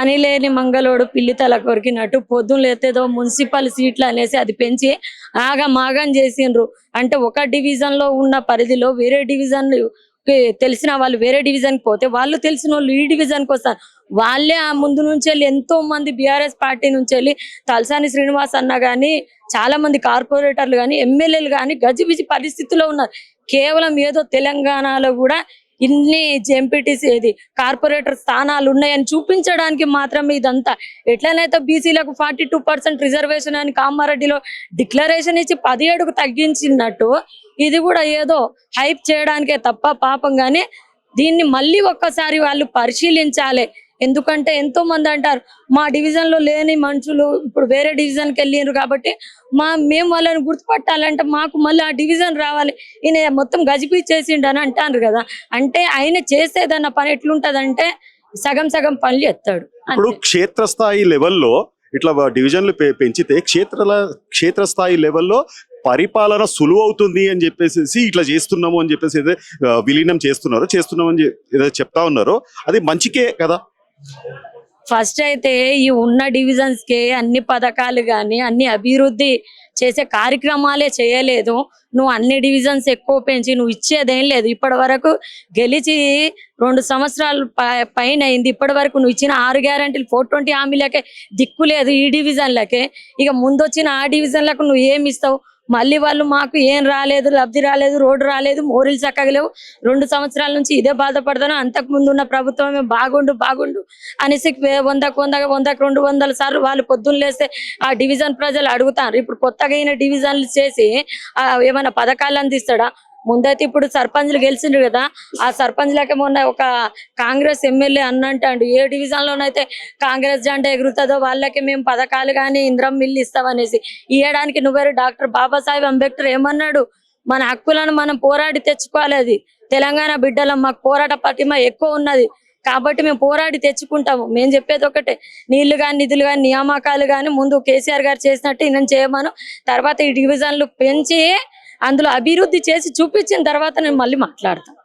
పని లేని మంగళోడు పిల్లి తల కొరికినట్టు పొద్దున్న లేతేదో మున్సిపల్ సీట్లు అనేసి అది పెంచి ఆగా మాగం చేసిండ్రు. అంటే ఒక డివిజన్లో ఉన్న పరిధిలో వేరే డివిజన్ తెలిసిన వాళ్ళు వేరే డివిజన్కి పోతే వాళ్ళు తెలిసిన వాళ్ళు ఈ డివిజన్కి వస్తారు. వాళ్ళే ఆ ముందు నుంచి వెళ్ళి ఎంతో మంది బీఆర్ఎస్ పార్టీ నుంచి వెళ్ళి తలసాని శ్రీనివాస్ అన్న కానీ చాలా మంది కార్పొరేటర్లు కానీ ఎమ్మెల్యేలు కానీ గజిబిజి పరిస్థితిలో ఉన్నారు. కేవలం ఏదో తెలంగాణలో కూడా ఇన్ని ఎంపీటీసీ ఏది కార్పొరేటర్ స్థానాలు ఉన్నాయని చూపించడానికి మాత్రమే ఇదంతా. ఎట్లనైతే బీసీలకు ఫార్టీ టూ పర్సెంట్ రిజర్వేషన్ అని కామారెడ్డిలో డిక్లరేషన్ ఇచ్చి పదిహేడుకు తగ్గించినట్టు ఇది కూడా ఏదో హైప్ చేయడానికే తప్ప పాపం కానీ దీన్ని మళ్ళీ ఒక్కసారి వాళ్ళు పరిశీలించాలి. ఎందుకంటే ఎంతో మంది అంటారు మా డివిజన్లో లేని మనుషులు ఇప్పుడు వేరే డివిజన్కి వెళ్ళిండ్రు కాబట్టి మా మేము వాళ్ళని గుర్తుపట్టాలంటే మాకు మళ్ళీ ఆ డివిజన్ రావాలి. ఈయన మొత్తం గజిపి చేసిండు అని అంటారు కదా. అంటే ఆయన చేసేదన్న పని ఎట్లుంటదంటే సగం సగం పనులు ఎత్తాడు ఇప్పుడు క్షేత్రస్థాయి లెవెల్లో ఇట్లా డివిజన్లు పెంచితే క్షేత్రల క్షేత్రస్థాయి లెవెల్లో పరిపాలన సులువు అవుతుంది అని చెప్పేసి ఇట్లా చేస్తున్నాము అని చెప్పేసి విలీనం చేస్తున్నారు చేస్తున్నాము అని ఏదో చెప్తా ఉన్నారు. అది మంచికే కదా? ఫస్ట్ అయితే ఈ ఉన్న డివిజన్స్కి అన్ని పథకాలు గాని అన్ని అభివృద్ధి చేసే కార్యక్రమాలే చేయలేదు. నువ్వు అన్ని డివిజన్స్ ఎక్కువ పెంచి నువ్వు ఇచ్చేదేం లేదు. ఇప్పటి వరకు గెలిచి రెండు సంవత్సరాలు పైన అయింది. ఇప్పటి వరకు నువ్వు ఇచ్చిన ఆరు గ్యారంటీలు ఫోర్ ట్వంటీ హామీలకే దిక్కు లేదు ఈ డివిజన్లకే ఇక ముందు వచ్చిన ఆ డివిజన్లకు నువ్వు ఏమి ఇస్తావు? మళ్ళీ వాళ్ళు మాకు ఏం రాలేదు లబ్ధి రాలేదు రోడ్డు రాలేదు మోరీలు చక్కగా లేవు. రెండు సంవత్సరాల నుంచి ఇదే బాధపడతాను. అంతకు ముందు ఉన్న ప్రభుత్వమే బాగుండు బాగుండు అనేసి వే- వందకు వంద వందకు రెండు వందల సార్లు వాళ్ళు పొద్దున్న లేస్తే ఆ డివిజన్ ప్రజలు అడుగుతారు. ఇప్పుడు కొత్తగా అయిన డివిజన్లు చేసి ఏమైనా పథకాలు అందిస్తాడా? ముందైతే ఇప్పుడు సర్పంచ్లు గెలిచిండ్రు కదా ఆ సర్పంచ్లకే మొన్న ఒక కాంగ్రెస్ ఎమ్మెల్యే అన్నంటాడు ఏ డివిజన్ లోనైతే కాంగ్రెస్ జెండా ఎగురుతుందో వాళ్ళకి మేము పథకాలు కానీ ఇంద్రం మిల్లు ఇస్తామనేసి. ఇవ్వడానికి నువ్వేరు డాక్టర్ బాబాసాహెబ్ అంబేద్కర్ ఏమన్నాడు? మన హక్కులను మనం పోరాడి తెచ్చుకోవాలి అది. తెలంగాణ బిడ్డలం మాకు పోరాట పటిమ ఎక్కువ ఉన్నది. కాబట్టి మేము పోరాడి తెచ్చుకుంటాము. మేము చెప్పేది ఒకటే నీళ్ళు కానీ నిధులు కానీ నియామకాలు కానీ ముందు కేసీఆర్ గారు చేసినట్టు ఈయన చేయమను. తర్వాత ఈ డివిజన్లు పెంచి అందులో అభివృద్ధి చేసి చూపించిన తర్వాత నేను మళ్ళీ మాట్లాడతాను